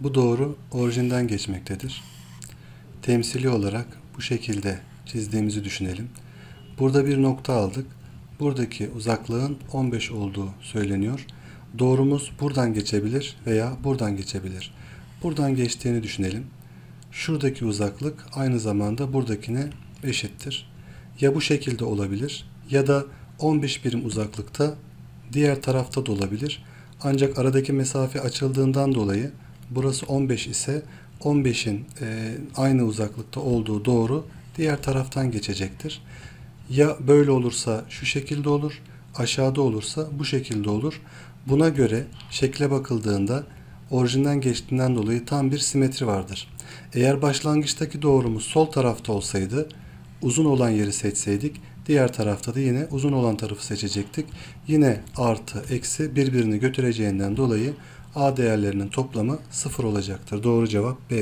Bu doğru orijinden geçmektedir. Temsili olarak bu şekilde çizdiğimizi düşünelim. Burada bir nokta aldık. Buradaki uzaklığın 15 olduğu söyleniyor. Doğrumuz buradan geçebilir veya buradan geçebilir. Buradan geçtiğini düşünelim. Şuradaki uzaklık aynı zamanda buradakine eşittir. Ya bu şekilde olabilir ya da 15 birim uzaklıkta diğer tarafta da olabilir. Ancak aradaki mesafe açıldığından dolayı burası 15 ise 15'in e, aynı uzaklıkta olduğu doğru diğer taraftan geçecektir. Ya böyle olursa şu şekilde olur, aşağıda olursa bu şekilde olur. Buna göre şekle bakıldığında orijinden geçtiğinden dolayı tam bir simetri vardır. Eğer başlangıçtaki doğrumuz sol tarafta olsaydı uzun olan yeri seçseydik diğer tarafta da yine uzun olan tarafı seçecektik. Yine artı eksi birbirini götüreceğinden dolayı A değerlerinin toplamı sıfır olacaktır. Doğru cevap B.